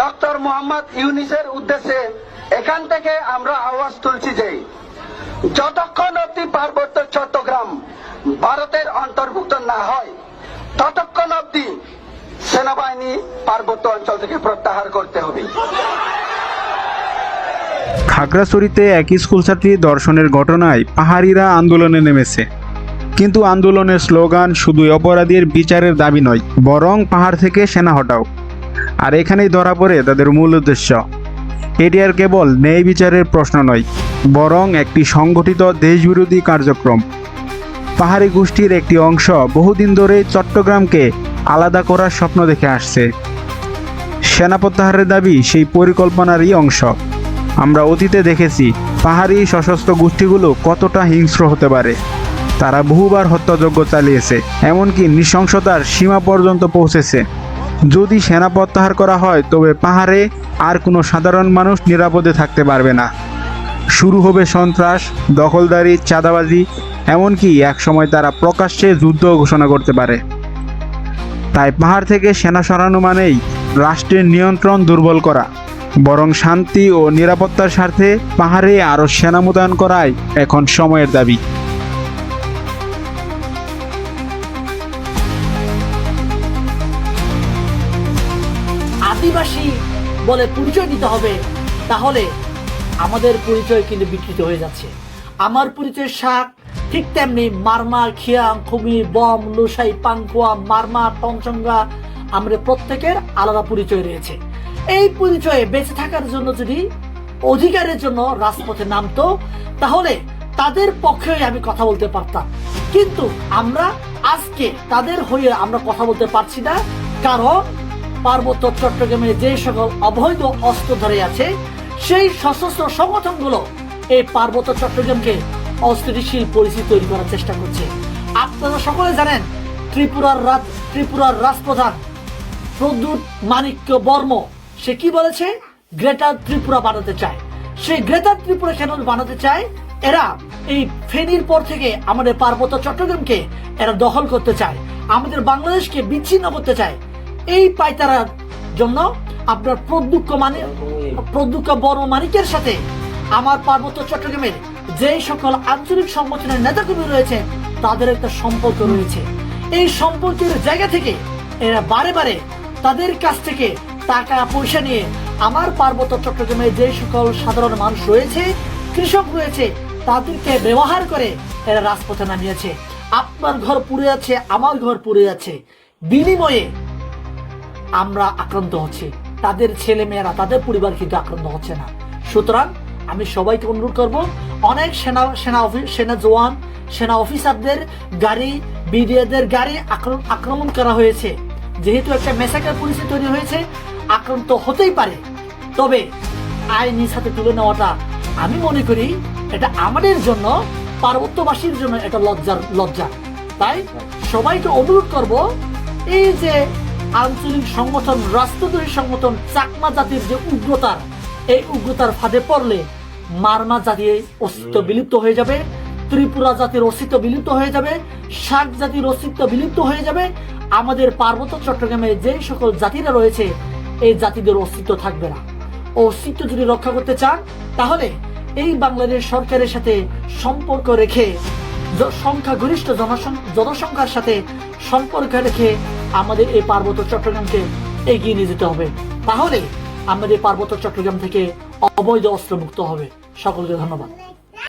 Doctor Mohammad ইউনিসের উদ্দেশ্যে এখান থেকে আমরা আওয়াজ তুলছি যে যতক্ষণ অব্দি পার্বত্য চট্টগ্রাম ভারতের অন্তর্ভুক্ত না হয়, ততক্ষণ অব্দি সেনাবাহিনী পার্বত্য অঞ্চল থেকে প্রত্যাহার করতে হবে। খাগড়াছড়িতে এক স্কুল ছাত্রী দর্শনের ঘটনায় পাহাড়িরা আন্দোলনে নেমেছে। কিন্তু আন্দোলনের স্লোগান শুধু অপরাধীর বিচারের দাবি নয়, বরং পাহাড় থেকে সেনা হটাও। আর এখানেই ধরা পড়ে তাদের মূল উদ্দেশ্য। এটি আর কেবল ন্যায় বিচারের প্রশ্ন নয়, বরং একটি সংগঠিত দেশবিরোধী কার্যক্রম। পাহাড়ি গোষ্ঠীর একটি অংশ বহুদিন ধরে চট্টগ্রামকে আলাদা করার স্বপ্ন দেখে আসছে। সেনা প্রত্যাহারের দাবি সেই পরিকল্পনারই অংশ। আমরা অতীতে দেখেছি পাহাড়ি সশস্ত্র গোষ্ঠীগুলো কতটা হিংস্র হতে পারে। তারা বহুবার হত্যাযজ্ঞ চালিয়েছে, এমনকি নৃশংসতার সীমা পর্যন্ত পৌঁছেছে। যদি সেনা প্রত্যাহার করা হয়, তবে পাহাড়ে আর কোনো সাধারণ মানুষ নিরাপদে থাকতে পারবে না। শুরু হবে সন্ত্রাস, দখলদারি, চাঁদাবাজি, এমনকি একসময় তারা প্রকাশ্যে যুদ্ধ ঘোষণা করতে পারে। তাই পাহাড় থেকে সেনা সরানো মানেই রাষ্ট্রের নিয়ন্ত্রণ দুর্বল করা। বরং শান্তি ও নিরাপত্তার স্বার্থে পাহাড়ে আরও সেনা মোতায়েন করাই এখন সময়ের দাবি। আদিবাসী বলে পরিচয় দিতে হবে, তাহলে আমাদের পরিচয় কিন্তু বিকৃত হয়ে যাচ্ছে। আমার পরিচয় শাক ঠিক তেমনি মারমা খিয়াং খুমি বম, লুসাই পাঙ্কুয়া মারমা টনচঙ্গা আমাদের প্রত্যেকের আলাদা পরিচয় রয়েছে। এই পরিচয়ে বেঁচে থাকার জন্য যদি অধিকারের জন্য রাজপথে নামতো, তাহলে তাদের পক্ষে আমি কথা বলতে পারতাম। কিন্তু আমরা আজকে তাদের হয়ে আমরা কথা বলতে পারছি না, কারণ পার্বত্য চট্টগ্রামে যে সকল অবৈধ অস্ত্র ধরে আছে, সেই সশস্ত্র সংগঠনগুলো এই পার্বত্য চট্টগ্রামকে অস্থিতিশীল পরিস্থিতি তৈরি করার চেষ্টা করছে। আপনারা সকলে জানেন, ত্রিপুরার রাজ, ত্রিপুরার রাজপ্রধান প্রদ্যুৎ মানিক্য বর্ম, সে কি বলেছে? গ্রেটার ত্রিপুরা বানাতে চায়। সেই গ্রেটার ত্রিপুরা কেন বানাতে চায়? এরা এই ফেনীর পর থেকে আমাদের পার্বত্য চট্টগ্রামকে এরা দখল করতে চায়। আমাদের বাংলাদেশকে বিচ্ছিন্ন করতে চায়। এই পাইতারার জন্য আপনার প্রদ্যুৎ মানে প্রদ্যুৎ বর্ম মানিকের সাথে আমার পার্বত্য চট্টগ্রামের যে সকল আঞ্চলিক সংগঠনের নেতাকর্মী রয়েছে, তাদের একটা সম্পর্ক রয়েছে। এই সম্পর্কের জায়গা থেকে এরা বারে বারে তাদের কাছ থেকে টাকা পয়সা নিয়ে আমার পার্বত্য চট্টগ্রামে যে সকল সাধারণ মানুষ রয়েছে, কৃষক রয়েছে, তাদেরকে ব্যবহার করে এরা রাজপথে নামিয়েছে। আপনার ঘর পুড়ে আছে, আমার ঘর পুড়ে আছে। বিনিময়ে আমরা আক্রান্ত হচ্ছি। তাদের ছেলে মেয়েরা তাদের পরিবার কিন্তু আক্রান্ত হচ্ছে না। সুতরাং আমি সবাইকে অনুরোধ করব, অনেক সেনা সেনা সেনা জওয়ান, সেনা অফিসারদের গাড়ি বিডিএদের গাড়ি আক্রমণ করা হয়েছে। যেহেতু একটা মেসাকার পরিস্থিতি তৈরি হয়েছে, আক্রান্ত হতেই পারে। তবে আইনের সাথে তুলে নেওয়াটা আমি মনে করি এটা আমাদের জন্য, পার্বত্যবাসীর জন্য এটা লজ্জার, লজ্জা। তাই সবাইকে অনুরোধ করব, এই যে আঞ্চলিক সংগঠন রাষ্ট্রদ্রোহী সংগঠন চাকমা জাতির যে উগ্রতার এই উগ্রতার ফাঁদে পড়লে মারমা জাতির অস্তিত্ব বিলুপ্ত হয়ে যাবে ত্রিপুরা জাতির অস্তিত্ব বিলুপ্ত হয়ে যাবে শাক জাতির অস্তিত্ব বিলুপ্ত হয়ে যাবে। আমাদের পার্বত্য চট্টগ্রামে যে সকল জাতিরা রয়েছে এই জাতিদের অস্তিত্ব থাকবে না। অস্তিত্ব যদি রক্ষা করতে চান তাহলে এই বাংলাদেশ সরকারের সাথে সম্পর্ক রেখে সংখ্যাগরিষ্ঠ জনসং- জনসংখ্যার সাথে সম্পর্ক রেখে আমাদের এই পার্বত্য চট্টগ্রামকে এগিয়ে নিয়ে যেতে হবে। তাহলে আমাদের পার্বত্য চট্টগ্রাম থেকে অবৈধ অস্ত্র মুক্ত হবে। সকলকে ধন্যবাদ।